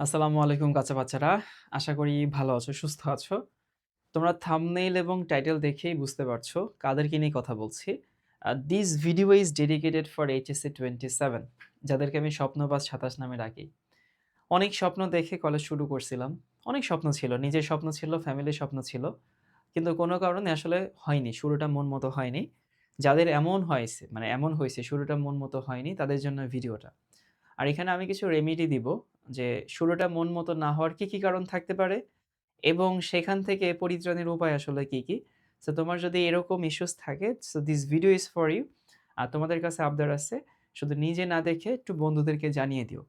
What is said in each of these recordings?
আসসালামু আলাইকুম কাঁচা বাচ্চারা। আশা করি ভালো আছো, সুস্থ আছো। তোমরা থাম্বনেইল এবং টাইটেল দেখেই বুঝতে পারছ কাদেরকে নিয়ে কথা বলছি। This video is dedicated for HSC 27 যাদেরকে আমি স্বপ্নবাজ ২৭ নামে ডাকি। অনেক স্বপ্ন দেখে কলেজ শুরু করছিলাম। অনেক স্বপ্ন ছিল। নিজের স্বপ্ন ছিল, ফ্যামিলির স্বপ্ন ছিল। কিন্তু কোনো কারণে আসলে হয়নি। শুরুটা মন মতো হয়নি। যাদের এমন হয়েছে, মানে এমন হয়েছে শুরুটা মন মতো হয়নি তাদের জন্য ভিডিওটা। আর এখানে আমি কিছু রেমিডি দিব যে শুরুটা মন মতো না হওয়ার কি, কি কারণ থাকতে পারে এবং সেখান থেকে পরিত্রাণের উপায় আসলে কি, কি? সো তোমার যদি এরকম ইস্যুস থাকে so this video is for you. আর তোমাদের কাছে আবদার আছে শুধু নিজে না দেখে একটু বন্ধুদেরকে জানিয়ে দিও।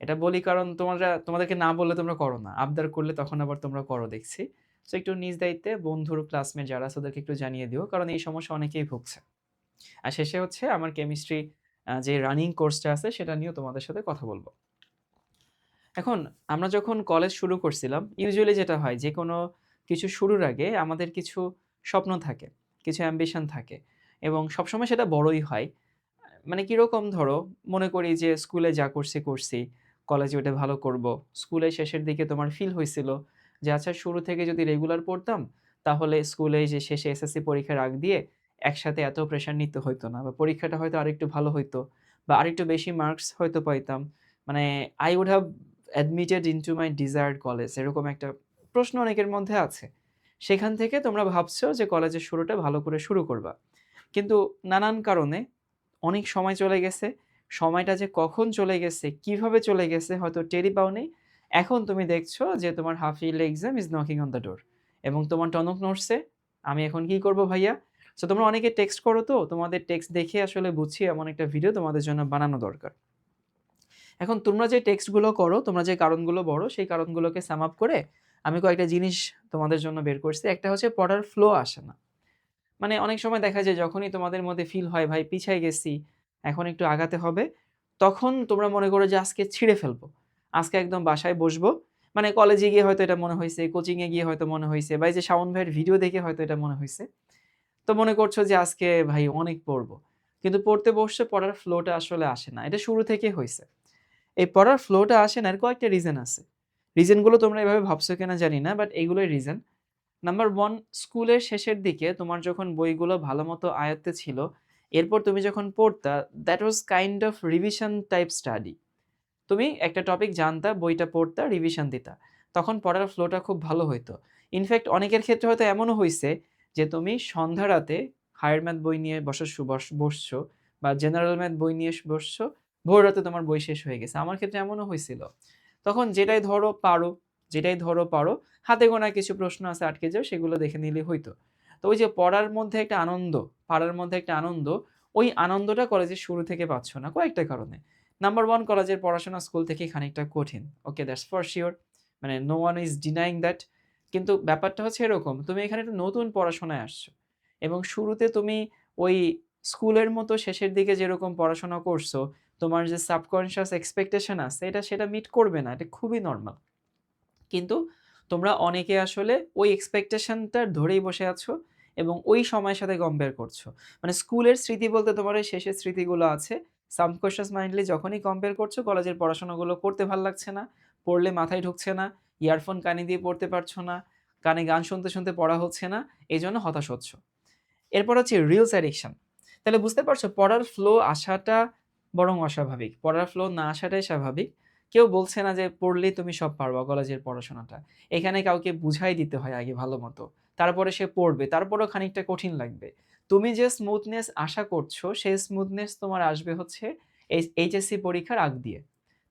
এটা বলি কারণ তোমরা তোমাদেরকে না বললে তোমরা করো না। আবদার করলে তখন আবার তোমরা করো দেখছি। সো একটু নিজ দায়িত্বে বন্ধুর ক্লাসমেট যারা আছে ওদেরকে একটু জানিয়ে দিও। কারণ এই সমস্যা অনেকেই ভুগছে। আর শেষে হচ্ছে আমার কেমিস্ট্রি যে রানিং কোর্সটা আছে সেটা নিয়েও তোমাদের সাথে কথা বলব। এখন আমরা যখন কলেজ শুরু করছিলাম ইউজুয়ালি যেটা হয় যেকোনো কিছু শুরুর আগে আমাদের কিছু স্বপ্ন থাকে, কিছু অ্যাম্বিশন থাকে এবং সবসময় সেটা বড়ই হয়। মানে কীরকম ধরো মনে করি যে স্কুলে যা করছি, করছি। কলেজে ওইটা ভালো করব। স্কুলের শেষের দিকে তোমার ফিল হইছিল যে আচ্ছা শুরু থেকে যদি রেগুলার পড়তাম তাহলে স্কুলে যে শেষে এসএসসি পরীক্ষার আগ দিয়ে একসাথে এত প্রেশার নিতে হইতো না বা পরীক্ষাটা হয়তো আরেকটু ভালো হইতো বা আরেকটু বেশি মার্কস হয়তো পাইতাম। মানে I would have admitted into my desired college এরকম একটা প্রশ্ন অনেকের মধ্যে আছে। সেখান থেকে তোমরা ভাবছ যে কলেজের শুরুটা ভালো করে শুরু করবা। কিন্তু নানান কারণে অনেক সময় চলে গেছে। সময়টা যে কখন চলে গেছে, কীভাবে চলে গেছে হয়তো টেরই পাওনি। এখন তুমি দেখছ যে তোমার half yearly exam is knocking on the door এবং তোমার টনক নড়ছে। আমি এখন কি করব ভাইয়া? সো তোমরা অনেকে টেক্সট করো তো তোমাদের টেক্সট দেখে আসলে বুঝছি এমন একটা ভিডিও তোমাদের জন্য বানানো দরকার। এখন তোমরা যে টেক্সটগুলো করো, তোমরা যে কারণগুলো বলো সেই কারণগুলোকে সাম আপ করে আমি কয়েকটা জিনিস তোমাদের জন্য বের করছি। একটা হচ্ছে পড়ার ফ্লো আসে না। মানে অনেক সময় দেখা যায় যখনই তোমাদের মধ্যে ফিল হয় ভাই পিছায় গেছি, এখন একটু আগাতে হবে। তখন তোমরা মনে করো যে আজকে ছিঁড়ে ফেলব। আজকে একদম বাসায় বসবো। মানে কলেজে গিয়ে হয়তো এটা মনে হয়েছে কোচিংয়ে গিয়ে হয়তো মনে হয়েছে বা এই যে শাওন ভাইয়ের ভিডিও দেখে হয়তো এটা মনে হয়েছে তো মনে করছ যে আজকে ভাই অনেক পড়ব। কিন্তু পড়তে বসছে পড়ার ফ্লোটা আসলে আসে না। এটা শুরু থেকেই হইছে। এই পড়ার ফ্লোটা আসে না এর কয়েকটা রিজন আছে। রিজনগুলো তোমরা এভাবে ভাবছ কিনা জানি না বাট এইগুলোই রিজন। নাম্বার ওয়ান স্কুলের শেষের দিকে তোমার যখন বইগুলো ভালো মতো আয়ত্তে ছিল, এরপর তুমি যখন পড়তা that was kind of revision type study. তুমি একটা টপিক জানতা, বইটা পড়তা, রিভিশন দিতা। তখন পড়ার ফ্লোটা খুব ভালো হইতো। ইনফ্যাক্ট অনেকের ক্ষেত্রে হয়তো এমনও হয়েছে যে তুমি সন্ধ্যা রাতে হায়ার ম্যাথ বই নিয়ে বসা সু বস বসছো বা জেনারেল ম্যাথ বই নিয়ে বসছো, ভোর রাতে তোমার বই শেষ হয়ে গেছে। আমার ক্ষেত্রে এমনও হয়েছিল তখন যেটাই ধরো পারো, যেটাই ধরো পারো, হাতে গোনা কিছু প্রশ্ন আছে আটকে যাও সেগুলো দেখে নিলেই হইতো। তো ওই যে পড়ার মধ্যে একটা আনন্দ, পারার মধ্যে একটা আনন্দ, ওই আনন্দটা কলেজের শুরু থেকে পাচ্ছ না কয়েকটা কারণে। নাম্বার ওয়ান কলেজের পড়াশোনা স্কুল থেকেই খানিকটা কঠিন। ওকে দ্যাটস ফর শিওর মানে no one is denying that. কিন্তু ব্যাপারটা হচ্ছে এরকম, তুমি এখানে একটা নতুন পড়াশোনায় আসছো এবং শুরুতে তুমি ওই স্কুলের মতো শেষের দিকে যেরকম পড়াশোনা করছ, তোমার যে সাবকনশিয়াস এক্সপেকটেশন আছে এটা সেটা মিট করবে না। এটা খুবই নরমাল। কিন্তু তোমরা অনেকে আসলে ওই এক্সপেকটেশনটা ধরেই বসে আছো এবং ওই সময়ের সাথে কম্পেয়ার করছ। মানে স্কুলের স্মৃতি বলতে তোমার ওই শেষের স্মৃতিগুলো আছে। সাবকনশিয়াস মাইন্ডলি যখনই কম্পেয়ার করছ কলেজের পড়াশোনাগুলো করতে ভালো লাগছে না, পড়লে মাথায় ঢুকছে না, ইয়ারফোন কানে দিয়ে পড়তে পারছ না, কানে গান শুনতে, শুনতে পড়া হচ্ছে না, এই জন্য হতাশ হচ্ছ। এরপর হচ্ছে রিলস অ্যাডিকশন। তাহলে বুঝতে পারছ পড়ার ফ্লো আসাটা বরং অস্বাভাবিক। পড়ার ফ্লো না আসাটাই স্বাভাবিক। কেউ বলছে না যে, পড়লেই তুমি সব পারবা কলেজের পড়াশোনাটা। এখানে কাউকে বুঝাই দিতে হয় আগে ভালো মতো তারপরে সে পড়বে। তারপরেও খানিকটা কঠিন লাগবে। তুমি যে স্মুথনেস আশা করছ, সেই স্মুথনেস তোমার আসবে হচ্ছে এই, এইচএসসি পরীক্ষার আগ দিয়ে।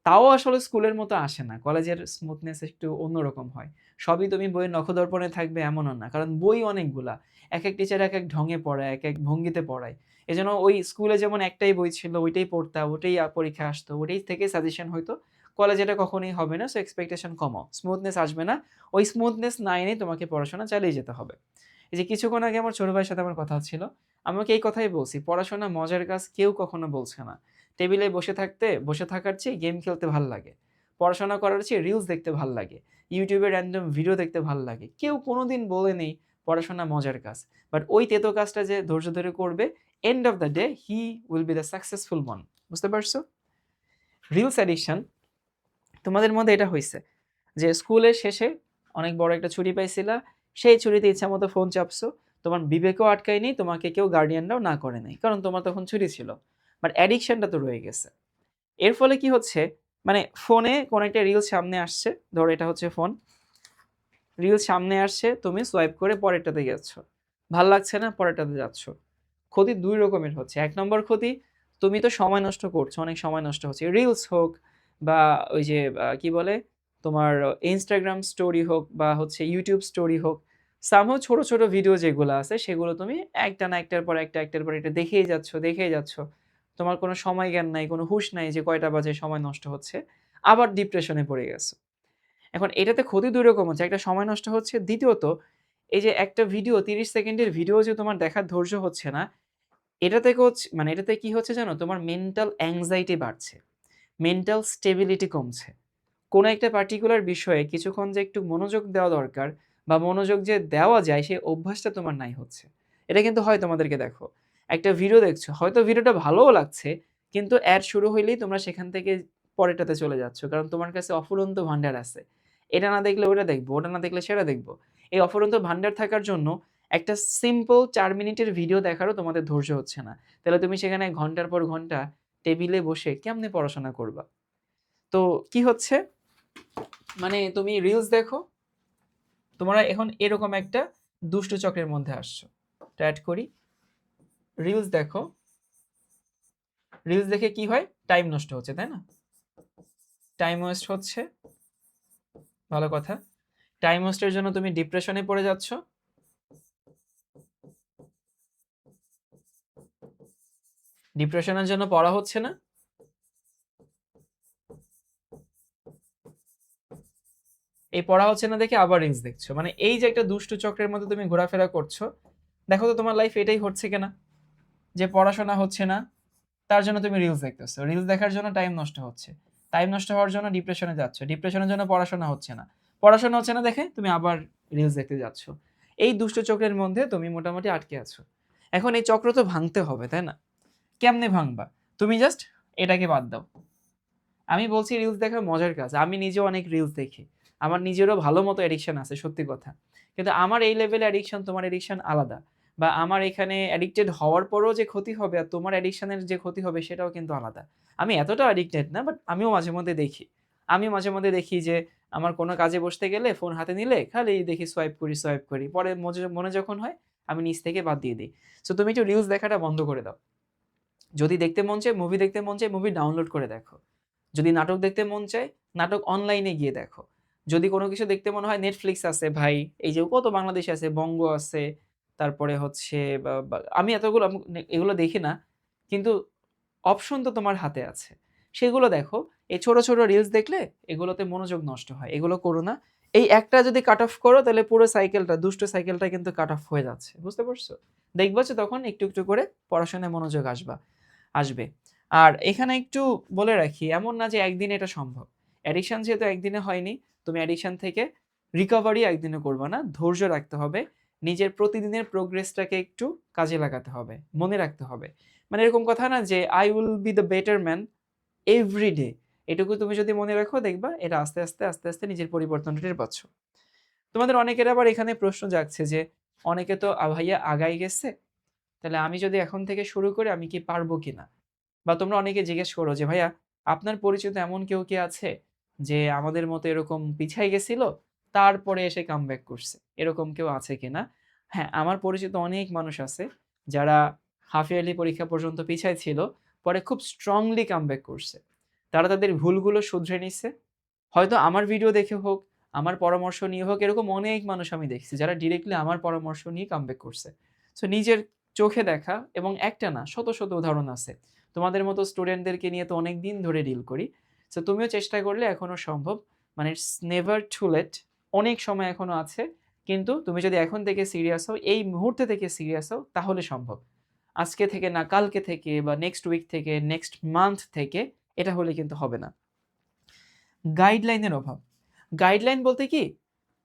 তাও আসলে স্কুলের মতো আসে না। কলেজের স্মুথনেস একটু অন্যরকম হয়। সবই তুমি বইয়ের নখদর্পণে থাকবে এমনও না। কারণ বই অনেকগুলা। একেক টিচার এক এক ঢঙে পড়ায়, একেক ভঙ্গিতে পড়ায়। এজন্য ওই স্কুলে যেমন একটাই বই ছিল ওইটাই পড়তাম ওটাই আ পরীক্ষায় আসতো, ওটাই থেকে সাজেশন হইতো। কলেজে এটা কখনোই হবে না। সো এক্সপেকটেশন কমাও। স্মুথনেস আসবে না। ওই স্মুথনেস না এনেই তোমাকে পড়াশোনা চালিয়ে যেতে হবে। এই যে কিছুক্ষণ আগে আমার ছোট ভাইয়ের সাথে আমার কথা হচ্ছিল। আমাকে এই কথাই বলছি, পড়াশোনা মজার কাজ কেউ কখনো বলছে না। টেবিলে বসে থাকতে বসে থাকার চেয়ে গেম খেলতে ভালো লাগে। পড়াশোনা করার চেয়ে রিলস দেখতে ভালো লাগে। এ র‍্যান্ডম ভিডিও দেখতে ভালো লাগে। কেউ কোনো দিন বলে নেই পড়াশোনা মজার কাজ। বাট ওই তেতো কাজটা যে ধৈর্য ধরে করবে, end of the day he will be the successful one. বুঝতে পারছ? রিলস অ্যাডিকশন তোমাদের মধ্যে এটা হইছে যে স্কুলের শেষে অনেক বড় একটা ছুটি পাইছিলা সেই ছুটিতে ইচ্ছা মতো ফোন চাপছো তোমার বিবেকও আটকায়নি তোমাকে কেউ গার্ডিয়ানরাও না করে নাই কারণ তোমার তখন ছুটি ছিল বাট অ্যাডিকশানটা তো রয়ে গেছে। এর ফলে কি হচ্ছে? মানে ফোনে কোনো একটা রিল সামনে আসছে, ধরো এটা হচ্ছে ফোন রিল সামনে আসছে, তুমি সোয়াইপ করে পরেরটাতে যাচ্ছ। ভালো লাগছে না? পরেরটাতে যাচ্ছ। ক্ষতি দুই রকমের হচ্ছে। এক নম্বর ক্ষতি, তুমি তো সময় নষ্ট করছ, অনেক সময় নষ্ট হচ্ছে। রিলস হোক বা ওই যে কি বলে? তোমার ইনস্টাগ্রাম স্টোরি হোক বা হচ্ছে ইউটিউব স্টোরি হোক সামহ ছোট ছোট ভিডিও যেগুলো আছে, সেগুলো তুমি একটা না একটার পর একটা, একটার পর একটা দেখেই যাচ্ছ দেখেই যাচ্ছ। তোমার কোনো সময় জ্ঞান নাই, কোনো হুঁশ নাই যে কয়টা বাজে সময় নষ্ট হচ্ছে, আবার ডিপ্রেশনে পড়ে গেছো। এখন এটাতে ক্ষতি দুই রকম হচ্ছে, একটা সময় নষ্ট হচ্ছে। দ্বিতীয়ত, এই যে একটা ভিডিও তিরিশ সেকেন্ডের ভিডিও যে তোমার দেখার ধৈর্য হচ্ছে না, এটাতে মানে এটাতে কি হচ্ছে জানো? তোমার মেন্টাল অ্যাংজাইটি বাড়ছে মেন্টাল স্টেবিলিটি কমছে। কোনো একটা পার্টিকুলার বিষয়ে কিছুক্ষণ যে একটু মনোযোগ দেওয়া দরকার বা মনোযোগ যে দেওয়া যায়, সেই অভ্যাসটা তোমার নাই হচ্ছে। এটা কিন্তু হয় তোমাদেরকে দেখো। একটা ভিডিও দেখছ। হয়তো ভিডিওটা ভালোও লাগছে, কিন্তু অ্যাড শুরু হইলেই তোমরা সেখান থেকে পরেরটাতে চলে যাচ্ছ, কারণ তোমার কাছে অফুরন্ত ভান্ডার আছে। এটা না দেখলে ওটা দেখব, ওটা না দেখলে সেটা দেখব। এই অফুরন্ত ভান্ডার থাকার জন্য একটা সিম্পল চার মিনিটের ভিডিও দেখারও তোমাদের ধৈর্য হচ্ছে না। তাহলে তুমি সেখানে ঘণ্টার পর ঘণ্টা টেবিলে বসে কেমনে পড়াশোনা করবা? তো কি হচ্ছে? মানে তুমি রিলস দেখো, তোমরা এখন এরকম একটা দুষ্ট চক্রের মধ্যে আসছো। অ্যাড করি। রিলস দেখো। রিলস দেখে কি হয়? টাইম নষ্ট হচ্ছে, তাই না? টাইম ওয়েস্ট হচ্ছে। ভালো কথা। টাইম ওয়েস্টের জন্য তুমি ডিপ্রেশনে পড়ে যাচ্ছ। ডিপ্রেশনের জন্য পড়া হচ্ছে না। এই পড়া হচ্ছে না দেখে আবার রিলস দেখছ। মানে এই যে একটা দুষ্টু চক্রের মধ্যে তুমি ঘোরাফেরা করছ, দেখো তো তোমার লাইফ এটাই হচ্ছে কিনা। যে পড়াশোনা হচ্ছে না, তার জন্য তুমি রিলস দেখতেছো। রিলস দেখার জন্য টাইম নষ্ট হচ্ছে। টাইম নষ্ট হওয়ার জন্য ডিপ্রেশনে যাচ্ছ। ডিপ্রেশনের জন্য পড়াশোনা হচ্ছে না। পড়াশোনা হচ্ছে না দেখে তুমি আবার রিলস দেখতে যাচ্ছ। এই দুষ্ট চক্রের মধ্যে তুমি মোটামুটি আটকে আছো। এখন এই চক্র তো ভাঙতে হবে, তাই না? কেমনে ভাঙবা? তুমি জাস্ট এটাকে বাদ দাও। আমি বলছি রিলস দেখা মজার কাজ। আমি নিজেও অনেক রিলস দেখি। আমার নিজেরও ভালো মতো অ্যাডিকশন আছে, সত্যি কথা। কিন্তু আমার এই লেভেলে অ্যাডিকশন তোমার অ্যাডিকশন আলাদা। বা আমার এখানে অ্যাডিক্টেড হওয়ার পরও যে ক্ষতি হবে আর তোমার অ্যাডিকশানের যে ক্ষতি হবে সেটাও কিন্তু আলাদা। আমি এতটাও অ্যাডিক্টেড না বাট আমিও মাঝে মধ্যে দেখি। আমি মাঝে মধ্যে দেখি যে আমার কোনো কাজে বসতে গেলে ফোন হাতে নিলে খালি দেখি সোয়াইপ করি সোয়াইপ করি। পরে মনে যখন হয় আমি নিচ থেকে বাদ দিয়ে দিই। সো তুমি একটু রিলস দেখাটা বন্ধ করে দাও। যদি দেখতে মন চায় মুভি দেখতে মন চায় মুভি ডাউনলোড করে দেখো। যদি নাটক দেখতে মন চায়, নাটক অনলাইনে গিয়ে দেখো। যদি কোনো কিছু দেখতে মনে হয় নেটফ্লিক্স আছে ভাই, এই যে কত বাংলাদেশ আছে, বঙ্গ আছে তারপরে হচ্ছে আমি এতগুলো এগুলো দেখি না, কিন্তু অপশন তো তোমার হাতে আছে। সেগুলো দেখো, এই ছোট ছোট রিলস দেখলে এগুলোতে মনোযোগ নষ্ট হয়, এগুলো করো না। এই একটা যদি কাট অফ করো, তাহলে পুরো সাইকেলটা দুষ্ট সাইকেলটা কিন্তু কাট অফ হয়ে যাচ্ছে, বুঝতে পারছ? দেখবা যে তখন একটু একটু করে পড়াশোনায় মনোযোগ আসবা, আসবে। আর এখানে একটু বলে রাখি, এমন না যে একদিনে এটা সম্ভব। অ্যাডিকশন যেহেতু একদিনে হয়নি, তুমি অ্যাডিকশন থেকে রিকভারি একদিনে করবে না, ধৈর্য রাখতে হবে। নিজের প্রতিদিনের প্রোগ্রেসটাকে একটু কাজে লাগাতে হবে, মনে রাখতে হবে। মানে এরকম কথা না যে I will be the better man every day এটুকু তুমি যদি মনে রাখো, দেখবা এটা আস্তে আস্তে আস্তে আস্তে নিজের পরিবর্তনটা টের পাচ্ছ তোমাদের অনেকের আবার এখানে প্রশ্ন জাগছে যে, অনেকে তো ভাইয়া আগাই গেছে? তাহলে আমি যদি এখন থেকে শুরু করি, আমি কি পারব কিনা বা তোমরা অনেকে জিজ্ঞেস করো যে, ভাইয়া, আপনার পরিচিত এমন কেউ কি আছে যে, আমাদের মতো এরকম পিছাই গেছিল? তারপরে এসে কামব্যাক করছে। এরকম কেউ আছে কিনা? হ্যাঁ আমার পরিচিত অনেক মানুষ আছে যারা হাফ ইয়ারলি পরীক্ষা পর্যন্ত পিছাই ছিল, পরে খুব স্ট্রংলি কামব্যাক করছে। তারা তাদের ভুলগুলো শুধরে নিচ্ছে হয়তো আমার ভিডিও দেখে হোক, আমার পরামর্শ নিয়ে হোক, এরকম অনেক মানুষ আমি দেখছি যারা ডিরেক্টলি আমার পরামর্শ নিয়ে কামব্যাক করছে। সো নিজের চোখে দেখা এবং একটা না, শত শত উদাহরণ আছে। তোমাদের মতো স্টুডেন্টদেরকে নিয়ে তো অনেক দিন ধরে ডিল করি। সো তুমিও চেষ্টা করলে এখনও সম্ভব মানে ইটস নেভার টু লেট অনেক সময় এখনও আছে কিন্তু তুমি যদি এখন থেকে সিরিয়াস হও এই মুহূর্তে থেকে সিরিয়াস হও তাহলে সম্ভব। আজকে থেকে না কালকে থেকে বা নেক্সট উইক থেকে নেক্সট মান্থ থেকে এটা হলে কিন্তু হবে না। গাইডলাইনের অভাব। গাইডলাইন বলতে কি?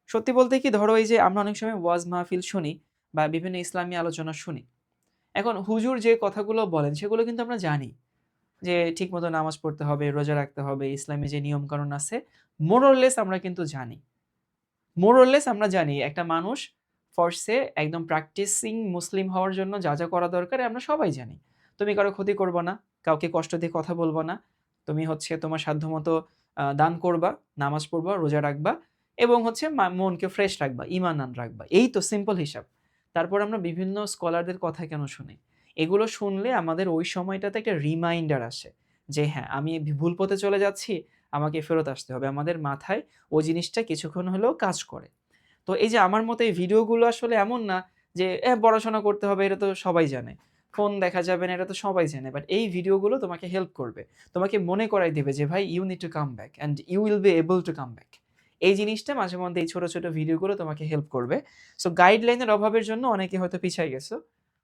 সত্যি বলতে কি? ধরো এই যে আমরা অনেক সময় ওয়াজ মাহফিল শুনি বা বিভিন্ন ইসলামী আলোচনা শুনি। এখন হুজুর যে কথাগুলো বলেন সেগুলো কিন্তু আমরা জানি। যে ঠিকমতো নামাজ পড়তে হবে, রোজা রাখতে হবে, ইসলামী যে নিয়মকানুন আছে মোরলেস আমরা কিন্তু জানি। মোরলেস আমরা জানি একটা মানুষ ফরসে একদম প্র্যাকটিসিং মুসলিম হওয়ার জন্য যা, যা করা দরকার আমরা সবাই জানি। তুমি কারও ক্ষতি করবা না, কাউকে কষ্ট দিয়ে কথা বলব না। তুমি হচ্ছে তোমার সাধ্যমতো দান করবা, নামাজ পড়বা, রোজা রাখবা এবং হচ্ছে মনকে ফ্রেশ রাখবা, ইমানান রাখবা। এই তো সিম্পল হিসাব। তারপর আমরা বিভিন্ন স্কলারদের কথা কেন শুনি? এগুলো শুনলে আমাদের ওই সময়টাতে একটা রিমাইন্ডার আসে যে হ্যাঁ, আমি ভুল পথে চলে যাচ্ছি, আমাকে ফেরত আসতে হবে। আমাদের মাথায় ওই জিনিসটা কিছুক্ষণ হলেও কাজ করে। তো এই যে আমার মতো এই ভিডিওগুলো আসলে এমন না যে পড়াশোনা করতে হবে এটা তো সবাই জানে। ফোন দেখা যাবে না এটা তো সবাই জানে। বাট এই ভিডিওগুলো তোমাকে হেল্প করবে। তোমাকে মনে করাই দেবে যে ভাই you need to come back and you will be able to come back. এই জিনিসটা মাঝে মধ্যে এই ছোট, ছোট ভিডিওগুলো তোমাকে হেল্প করবে। সো গাইডলাইনের অভাবের জন্য অনেকে হয়তো পিছায় গেছো।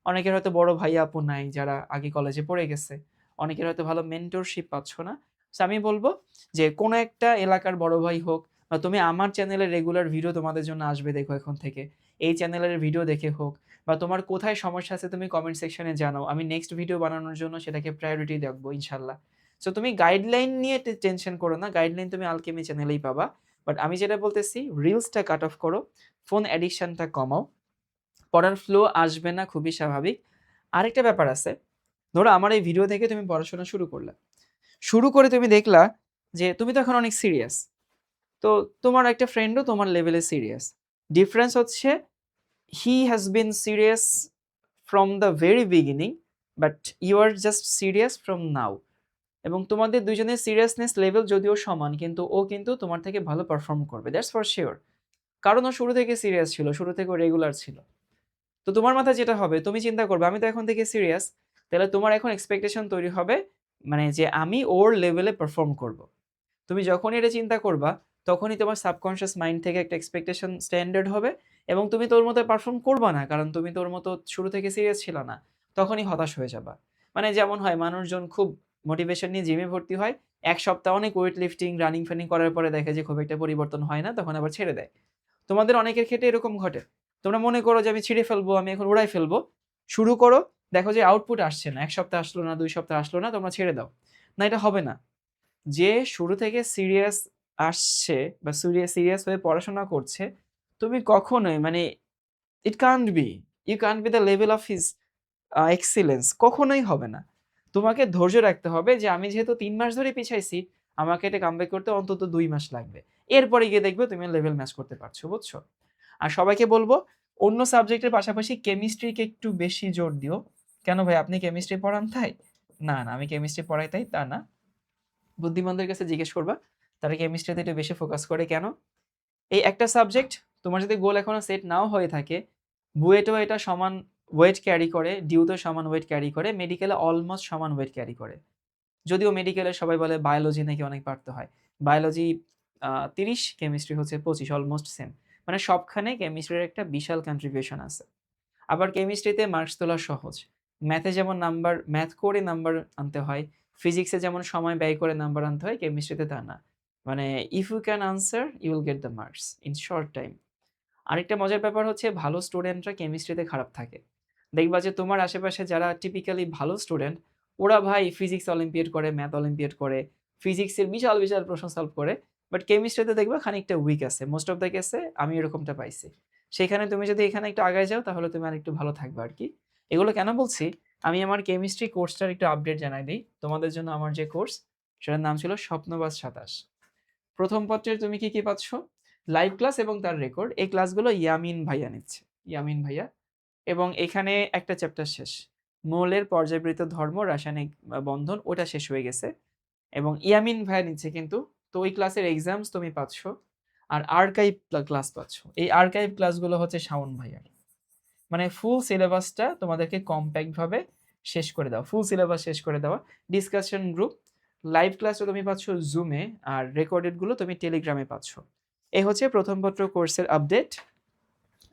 অনেকের হয়তো বড় ভাই আপু নাই যারা আগে কলেজে পড়ে গেছে। অনেকের হয়তো ভালো মেন্টরশিপ পাচ্ছ না। সো আমি বলব যে কোনো একটা এলাকার বড় ভাই হোক বা তুমি আমার চ্যানেলে রেগুলার ভিডিও তোমাদের জন্য আসবে দেখো এখন থেকে। এই চ্যানেলের ভিডিও দেখে হোক বা তোমার কোথায় সমস্যা আছে তুমি কমেন্ট সেকশনে জানাও। আমি নেক্সট ভিডিও বানানোর জন্য সেটাকে প্রায়োরিটি দেখব ইনশাআল্লাহ। সো তুমি গাইডলাইন নিয়ে টেনশন করো না। গাইডলাইন তুমি আলকেমি চ্যানেলেই পাবা। বাট আমি যেটা বলতেছি রিলসটা কাট অফ করো। ফোন অ্যাডিকশনটা কমাও। পড়ার ফ্লো আসবে না, খুবই স্বাভাবিক। আরেকটা ব্যাপার আছে। ধরো আমার এই ভিডিও দেখে তুমি পড়াশোনা শুরু করলা। শুরু করে তুমি দেখলা যে তুমি তো এখন অনেক সিরিয়াস। তো তোমার একটা ফ্রেন্ডও তোমার লেভেলে সিরিয়াস। ডিফারেন্স হচ্ছে he has been serious from the very beginning but you are just serious from now. এবং তোমাদের দুজনের সিরিয়াসনেস লেভেল যদিও সমান কিন্তু ও কিন্তু তোমার থেকে ভালো পারফর্ম করবে। দ্যাটস ফর শিওর কারণ ও শুরু থেকে সিরিয়াস ছিল, শুরু থেকে রেগুলার ছিল। তো তোমার মাথায় যেটা হবে তুমি চিন্তা করবে আমি তো এখন থেকে সিরিয়াস। তাহলে তোমার এখন এক্সপেকটেশন তৈরি হবে মানে যে আমি ওর লেভেলে পারফর্ম করব। তুমি যখনই এটা চিন্তা করবা তখনই তোমার সাবকনশিয়াস মাইন্ড থেকে একটা এক্সপেকটেশন স্ট্যান্ডার্ড হবে এবং তুমি তোর মতো পারফর্ম করবা না। কারণ তুমি তোর মতো শুরু থেকে সিরিয়াস ছিল না। তখনই হতাশ হয়ে যাবা। মানে যেমন হয় মানুষজন খুব মোটিভেশন নিয়ে জিমে ভর্তি হয়। এক সপ্তাহ অনেক ওয়েট লিফটিং, রানিং ফানিং করার পরে দেখে যে খুব একটা পরিবর্তন হয় না তখন আবার ছেড়ে দেয়। তোমাদের অনেকের ক্ষেত্রে এরকম ঘটে। তোমরা মনে করো যে আমি ছিঁড়ে ফেলব, আমি এখন উড়ায় ফেলব। শুরু করো, দেখো যে আউটপুট আসছে না। এক সপ্তাহ আসলো না, দুই সপ্তাহ আসলো না, তোমরা ছেড়ে দাও। না এটা হবে না। যে শুরু থেকে সিরিয়াস আসছে বা সিরিয়াস সিরিয়াস হয়ে পড়াশোনা করছে, তুমি কখনোই মানে it can't be. You can't be the level of his excellence কখনোই হবে না। তোমাকে ধৈর্য রাখতে হবে যে আমি যেহেতু তিন মাস ধরে পিছাইছি, আমাকে এটা কামব্যাক করতে অন্তত দুই মাস লাগবে। এরপরে গিয়ে দেখবে তুমি লেভেল ম্যাচ করতে পারছ, বুঝছ? আর সবাইকে বলব অন্য সাবজেক্টের পাশাপাশি কেমিস্ট্রিকে একটু বেশি জোর দিও। কেন ভাই আপনি কেমিস্ট্রি পড়ান তাই? না, না আমি কেমিস্ট্রি পড়াই তাই তা না। বুদ্ধিমানদের কাছে জিজ্ঞেস করবা। তারা কেমিস্ট্রিতে একটু বেশি ফোকাস করে কেন? এই একটা সাবজেক্ট তোমার যদি গোল এখনও সেট নাও হয়ে থাকে, বুয়েটও এটা সমান ওয়েট ক্যারি করে, ডিউতেও সমান ওয়েট ক্যারি করে, মেডিকেলে অলমোস্ট সমান ওয়েট ক্যারি করে। যদিও মেডিকেলে সবাই বলে বায়োলজি নাকি অনেক পারতে হয়। বায়োলজি ৩০, কেমিস্ট্রি হচ্ছে ২৫ অলমোস্ট সেম। মানে সবখানে কেমিস্ট্রির একটা বিশাল কন্ট্রিবিউশন আছে। আবার কেমিস্ট্রিতে মার্কস তোলা সহজ। ম্যাথে যেমন নাম্বার ম্যাথ করে নাম্বার আনতে হয়, ফিজিক্সে যেমন সময় ব্যয় করে নাম্বার আনতে হয়, কেমিস্ট্রিতে তা না। মানে if you can answer you will get the marks in short time. আরেকটা মজার ব্যাপার হচ্ছে ভালো স্টুডেন্টরা কেমিস্ট্রিতে খারাপ থাকে। দেখবা যে তোমার আশেপাশে যারা টিপিক্যালি ভালো স্টুডেন্ট, ওরা ভাই ফিজিক্স অলিম্পিয়াড করে, ম্যাথ অলিম্পিয়াড করে, ফিজিক্সের বিশাল, বিশাল প্রশ্ন সলভ করে। বাট কেমিস্ট্রিতে দেখবা খানিকটা উইক আছে। মোস্ট অফ দ্য কেসে আমি এরকমটা পাইছি। সেখানে তুমি যদি এখানে একটু আগায় যাও তাহলে তুমি আরেকটু ভালো থাকবে আর আরকি। এগুলো কেন বলছি? আমি আমার কেমিস্ট্রি কোর্সটার একটু আপডেট জানাই দিই তোমাদের জন্য আমার যে কোর্স সেটার নাম ছিল স্বপ্নবাজ ২৭। প্রথম পত্রের তুমি কি, কি পাচ্ছ? লাইভ ক্লাস এবং তার রেকর্ড। এই ক্লাসগুলো ইয়ামিন ভাইয়া নিচ্ছে। ইয়ামিন ভাইয়া এবং এখানে একটা চ্যাপ্টার শেষ। মৌলের পর্যাবৃত ধর্ম, রাসায়নিক বন্ধন ওটা শেষ হয়ে গেছে। এবং ইয়ামিন ভাইয়া নিচ্ছে কিন্তু। তো ওই ক্লাসের এক্সামস তুমি পাচ্ছ। আর আর্কাইভ ক্লাস পাচ্ছ। এই আর্কাইভ ক্লাসগুলো হচ্ছে শাওন ভাইয়ার। মানে ফুল সিলেবাসটা তোমাদেরকে কম্প্যাক্ট ভাবে শেষ করে দেওয়া। ফুল সিলেবাস শেষ করে দেওয়া। ডিসকাশন গ্রুপ, লাইভ ক্লাসও তুমি পাচ্ছ জুমে আর রেকর্ডেডগুলো তুমি টেলিগ্রামে পাচ্ছ। এ হচ্ছে প্রথম পত্র কোর্সের আপডেট।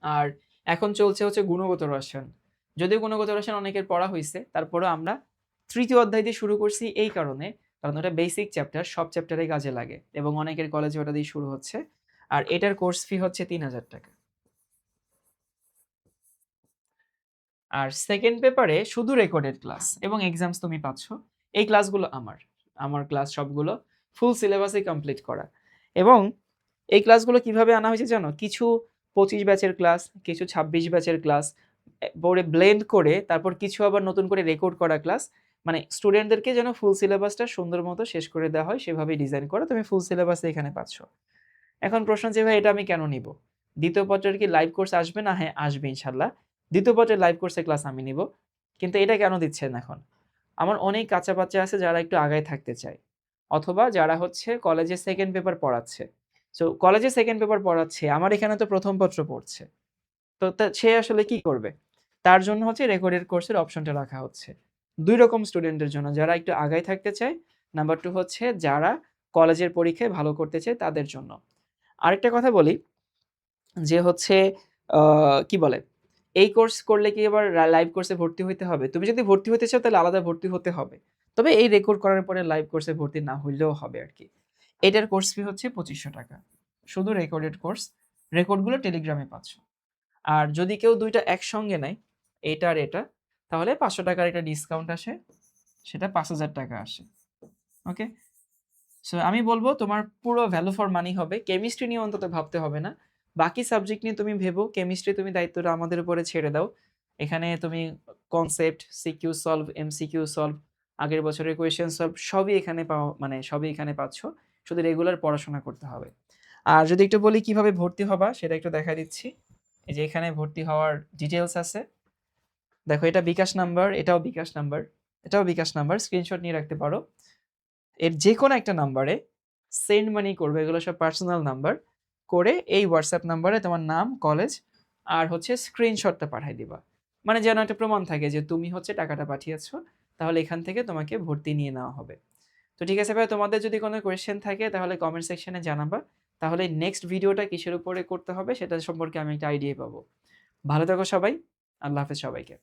আর এখন চলছে হচ্ছে গুণগত রসায়ন। যদিও গুণগত রসায়ন অনেকের পড়া হইছে, তারপরেও আমরা তৃতীয় অধ্যায় দিয়ে শুরু করছি এই কারণে, কারণ ওটা বেসিক চ্যাপ্টার, সব চ্যাপ্টারে কাজে লাগে এবং অনেকের কলেজে ওটা দিয়ে শুরু হচ্ছে। আর এটার কোর্স ফি হচ্ছে ৳৩,০০০ আর সেকেন্ড পেপারে শুধু রেকর্ডেড ক্লাস এবং এক্সামস তুমি পাচ্ছ। এই ক্লাসগুলো আমার আমার ক্লাস সবগুলো ফুল সিলেবাসে কমপ্লিট করা। এবং এই ক্লাসগুলো কীভাবে আনা হয়েছে জানো? কিছু পঁচিশ ব্যাচের ক্লাস কিছু ছাব্বিশ ব্যাচের ক্লাস পরে ব্লেন্ড করে তারপর কিছু আবার নতুন করে রেকর্ড করা ক্লাস মানে স্টুডেন্টদেরকে যেন ফুল সিলেবাসটা সুন্দর মতো শেষ করে দেওয়া হয়, সেভাবেই ডিজাইন করা, তুমি ফুল সিলেবাস এখানে পাচ্ছ। এখন প্রশ্ন যে ভাই, এটা আমি কেন নিব? দ্বিতীয় পত্রের কি লাইভ কোর্স আসবে? না হ্যাঁ আসবে ইনশাল্লাহ। দ্বিতীয় পত্রের লাইভ কোর্সের ক্লাস আমি নিব। কিন্তু এটা কেন দিচ্ছেন এখন? আমার অনেক কাঁচা বাচ্চা আছে যারা একটু আগায় থাকতে চায়। অথবা যারা হচ্ছে কলেজে সেকেন্ড পেপার পড়াচ্ছে। সো কলেজে সেকেন্ড পেপার পড়াচ্ছে, আমার এখানে তো প্রথম পত্র পড়ছে। তো সে আসলে কি করবে? তার জন্য হচ্ছে রেকর্ডেড কোর্সের অপশনটা রাখা হচ্ছে। দুই রকম স্টুডেন্টের জন্য, যারা একটু আগায় থাকতে চায়। নাম্বার টু হচ্ছে যারা কলেজের পরীক্ষায় ভালো করতে চায় তাদের জন্য। আরেকটা কথা বলি, যে হচ্ছে কি বলে? এই কোর্স করলে কি এবার লাইভ কোর্সে ভর্তি হতে হবে? তুমি যদি ভর্তি হতে চাও তাহলে আলাদা ভর্তি হতে হবে। তবে এই রেকর্ড করার পরে লাইভ কোর্সে ভর্তি না হইলেও হবে আর কি। এটার কোর্স ফি হচ্ছে পঁচিশশো টাকা। শুধু রেকর্ডেড কোর্স রেকর্ডগুলো টেলিগ্রামে পাচ্ছ। আর যদি কেউ দুইটা একসঙ্গে নেয়, এটা আর এটা, তাহলে পাঁচশো টাকার একটা ডিসকাউন্ট আসে, সেটা পাঁচ হাজার টাকা আসে। ওকে সো আমি বলব তোমার পুরো ভ্যালু ফর মানি হবে। কেমিস্ট্রি নিয়ে অন্তত ভাবতে হবে না। বাকি সাবজেক্ট নিয়ে তুমি ভেবো কেমিস্ট্রি তুমি দায়িত্বটা আমাদের উপরে ছেড়ে দাও। এখানে তুমি concept CQ solve MCQ solve আগের বছরের কোয়েশ্চেন সলভ সবই এখানে পাও মানে সবই এখানে পাচ্ছ। শুধু রেগুলার পড়াশোনা করতে হবে। আর যদি একটু বলি কীভাবে ভর্তি হবা, সেটা একটু দেখা দিচ্ছি। এই যে এখানে ভর্তি হওয়ার ডিটেলস আছে। দেখো, এটা বিকাশ নাম্বার এটাও বিকাশ নাম্বার এটাও বিকাশ নাম্বার স্ক্রিনশট নিয়ে রাখতে পারো। এর যে কোনো একটা নাম্বারে সেন্ড মানি করবে, এগুলো সব পার্সোনাল নাম্বার করে এই হোয়াটসঅ্যাপ নাম্বারে তোমার নাম কলেজ আর হচ্ছে স্ক্রিনশটটা পাঠিয়ে দিবা। মানে যেন একটা প্রমাণ থাকে যে তুমি হচ্ছে টাকাটা পাঠিয়েছো, তাহলে এখান থেকে তোমাকে ভর্তি নিয়ে নেওয়া হবে। তো ঠিক আছে ভাই, তোমাদের যদি কোনো কোয়েশ্চেন থাকে তাহলে কমেন্ট সেকশনে জানাবা। তাহলে নেক্সট ভিডিওটা কিসের উপরে করতে হবে সেটা সম্পর্কে আমি একটা আইডিয়া পাবো। ভালো থাকো সবাই, আল্লাহ হাফেজ সবাইকে।